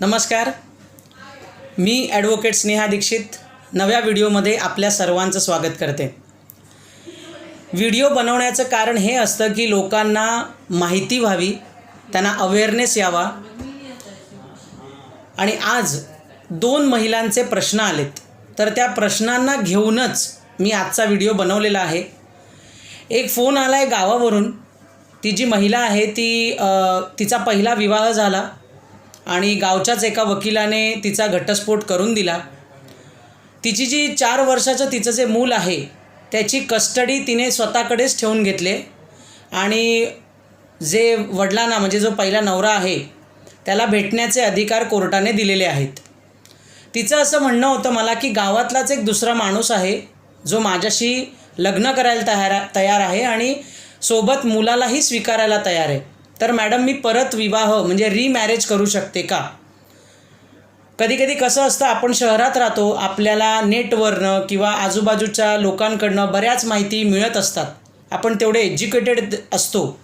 नमस्कार. मी ॲडव्होकेट स्नेहा दीक्षित नव्या व्हिडिओमध्ये आपल्या सर्वांचं स्वागत करते. व्हिडिओ बनवण्याचं कारण हे असतं की लोकांना माहिती व्हावी त्यांना अवेअरनेस यावा. आणि आज दोन महिलांचे प्रश्न आलेत. तर त्या प्रश्नांना घेऊनच मी आजचा व्हिडिओ बनवलेला आहे. एक फोन आला आहे गावावरून. ती जी महिला आहे ती तिचा पहिला विवाह झाला. आणि गावच्याच एका वकिलाने तिचा घटस्फोट करून दिला. तिची जी चार वर्षाचं तिचं जे मूल आहे त्याची कस्टडी तिने स्वतःकडेच ठेवून घेतले. आणि जे वडिलांना म्हणजे जो पहिला नवरा आहे त्याला भेटण्याचे अधिकार कोर्टाने दिलेले आहेत. तिचं असं म्हणणं होतं मला की गावातलाच एक दुसरा माणूस आहे जो माझ्याशी लग्न करायला तयार तयार आहे आणि सोबत मुलालाही स्वीकारायला तयार आहे. तर मॅडम मी परत विवाह म्हणजे रीमॅरेज करू शकते का? कधी कधी कसं असतं आपण शहरात राहतो आपल्याला नेटवरनं किंवा आजूबाजूच्या लोकांकडनं बऱ्याच माहिती मिळत असतात. आपण तेवढे एज्युकेटेड असतो.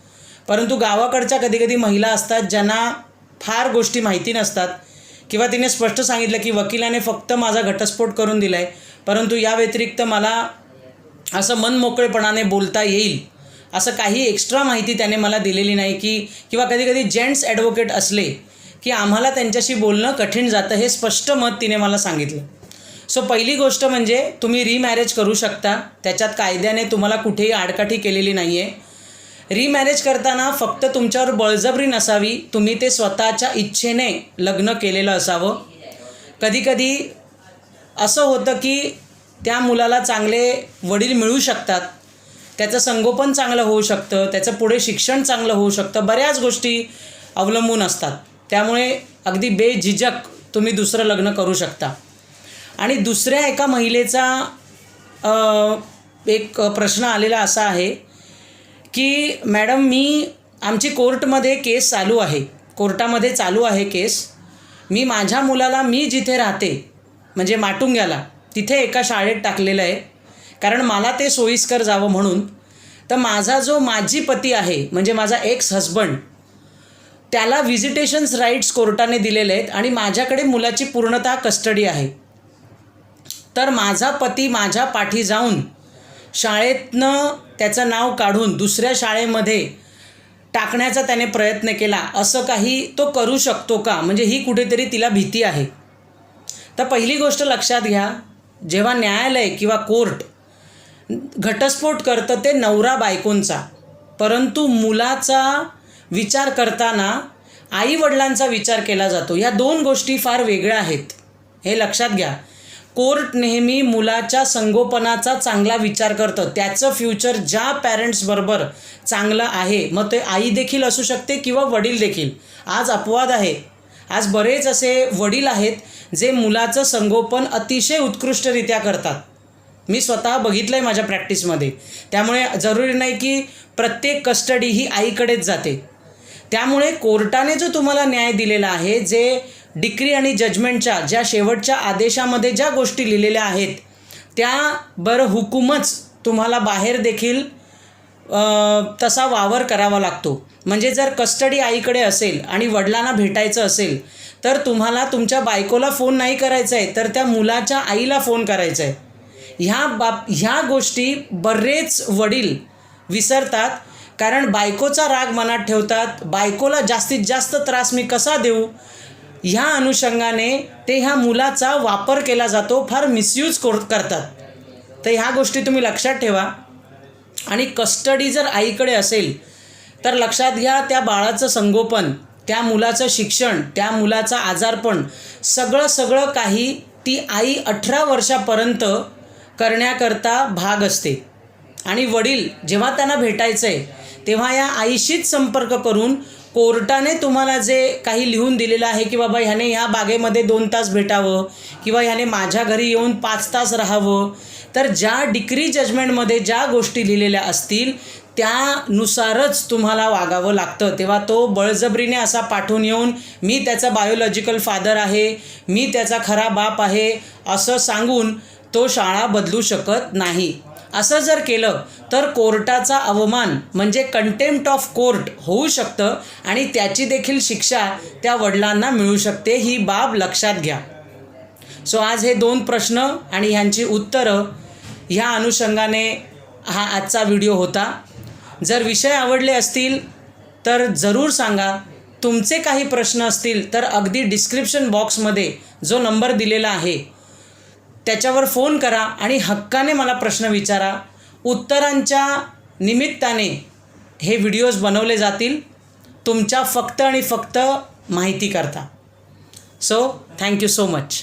परंतु गावाकडच्या कधी कधी महिला असतात ज्यांना फार गोष्टी माहिती नसतात. किंवा तिने स्पष्ट सांगितलं की वकिलाने फक्त माझा घटस्फोट करून दिला आहे परंतु या व्यतिरिक्त मला असं मनमोकळेपणाने बोलता येईल. असं काही एक्स्ट्रा माहिती त्याने मला दिलेली नाही की किंवा कधी कधी जेंट्स ॲडव्होकेट असले की आम्हाला त्यांच्याशी बोलणं कठीण जातं हे स्पष्ट मत तिने मला सांगितलं. सो पहिली गोष्ट म्हणजे तुम्ही रिमॅरेज करू शकता. त्याच्यात कायद्याने तुम्हाला कुठेही आडकाठी केलेली नाही आहे रिमॅरेज करताना फक्त तुमच्यावर बळजबरी नसावी. तुम्ही ते स्वतःच्या इच्छेने लग्न केलेलं असावं. कधीकधी असं होतं की त्या मुलाला चांगले वडील मिळू शकतात. त्याचं संगोपन चांगलं होऊ शकतं त्याचं पुढे शिक्षण चांगलं होऊ शकतं बऱ्याच गोष्टी अवलंबून असतात. त्यामुळे अगदी बेझिजक तुम्ही दुसरं लग्न करू शकता. आणि दुसऱ्या एका महिलेचा एक प्रश्न आलेला असा आहे की मॅडम मी आमची कोर्टमध्ये केस चालू आहे. कोर्टामध्ये चालू आहे केस. मी माझ्या मुलाला मी जिथे राहते म्हणजे माटुंग्याला तिथे एका शाळेत टाकलेलं आहे. कारण मला ते सोयीस्कर जावं म्हणून. तर माझा जो माझी पती आहे म्हणजे माझा एक्स हजबंड त्याला व्हिजिटेशन्स राईट्स कोर्टाने दिलेले आहेत आणि माझ्याकडे मुलाची पूर्णतः कस्टडी आहे. तर माझा पती माझ्या पाठी जाऊन शाळेतनं त्याचं नाव काढून दुसऱ्या शाळेमध्ये टाकण्याचा त्याने प्रयत्न केला असं काही तो करू शकतो का? म्हणजे ही कुठेतरी तिला भीती आहे. तर पहिली गोष्ट लक्षात घ्या जेव्हा न्यायालय किंवा कोर्ट घटस्फोट करतं ते नवरा बायकोंचा. परंतु मुलाचा विचार करताना आई वडिलांचा विचार केला जातो. या दोन गोष्टी फार वेगळ्या आहेत. हे लक्षात घ्या. कोर्ट नेहमी मुलाच्या संगोपनाचा चांगला विचार करतं. त्याचं फ्युचर ज्या पॅरेंट्सबरोबर चांगलं आहे मग ते आई देखील असू शकते किंवा वडील देखील. आज अपवाद आहे. आज बरेच असे वडील आहेत जे मुलाचं संगोपन अतिशय उत्कृष्टरित्या करतात. मी स्वतः बघितलं आहे माझ्या प्रॅक्टिसमध्ये त्यामुळे जरुरी नाही की प्रत्येक कस्टडी ही आईकडेच जाते. त्यामुळे कोर्टाने जो तुम्हाला न्याय दिलेला आहे जे डिक्री आणि जजमेंटच्या ज्या शेवटच्या आदेशामध्ये ज्या गोष्टी लिहिलेल्या आहेत त्या बरं हुकूमच तुम्हाला बाहेर देखील तसा वावर करावा लागतो. म्हणजे जर कस्टडी आईकडे असेल आणि वडिलांना भेटायचं असेल तर तुम्हाला तुमच्या बायकोला फोन नाही करायचा आहे तर त्या मुलाच्या आईला फोन करायचा आहे ह्या बाब ह्या गोष्टी बरेच वडील विसरतात. कारण बायकोचा राग मनात ठेवतात बायकोला जास्तीत जास्त त्रास मी कसा देऊ? ह्या अनुषंगाने ते ह्या मुलाचा वापर केला जातो फार मिसयूज कोर करतात. तर ह्या गोष्टी तुम्ही लक्षात ठेवा. आणि कस्टडी जर आईकडे असेल तर लक्षात घ्या त्या बाळाचं संगोपन त्या मुलाचं शिक्षण त्या मुलाचं आजारपण सगळं सगळं काही ती आई अठरा वर्षापर्यंत करण्याकरता भाग असते. आणि वडील जेव्हा त्यांना भेटायचं आहे तेव्हा या आईशीच संपर्क करून कोर्टाने तुम्हाला जे काही लिहून दिलेलं आहे की बाबा ह्याने ह्या बागेमध्ये दोन तास भेटावं किंवा ह्याने माझ्या घरी येऊन पाच तास राहावं तर ज्या डिक्री जजमेंटमध्ये ज्या गोष्टी लिहिलेल्या असतील त्यानुसारच तुम्हाला वागावं लागतं. तेव्हा तो बळजबरीने असा पाठवून येऊन मी त्याचा बायोलॉजिकल फादर आहे मी त्याचा खरा बाप आहे असं सांगून तो शाळा बदलू शकत नाही. असं जर केलं तर कोर्टाचा अवमान म्हणजे कंटेम्प्ट ऑफ कोर्ट होऊ शकतं आणि त्याची देखील शिक्षा त्या वडिलांना मिळू शकते ही बाब लक्षात घ्या. सो आज हे दोन प्रश्न आणि ह्यांची उत्तरं ह्या अनुषंगाने हा आजचा व्हिडिओ होता. जर विषय आवडले असतील तर जरूर सांगा. तुमचे काही प्रश्न असतील तर अगदी डिस्क्रिप्शन बॉक्समध्ये जो नंबर दिलेला आहे त्याच्यावर फोन करा आणि हक्काने मला प्रश्न विचारा. उत्तरांच्या निमित्ताने हे व्हिडिओज बनवले जातील. तुमच्या फक्त आणि फक्त माहिती करता. So thank you so much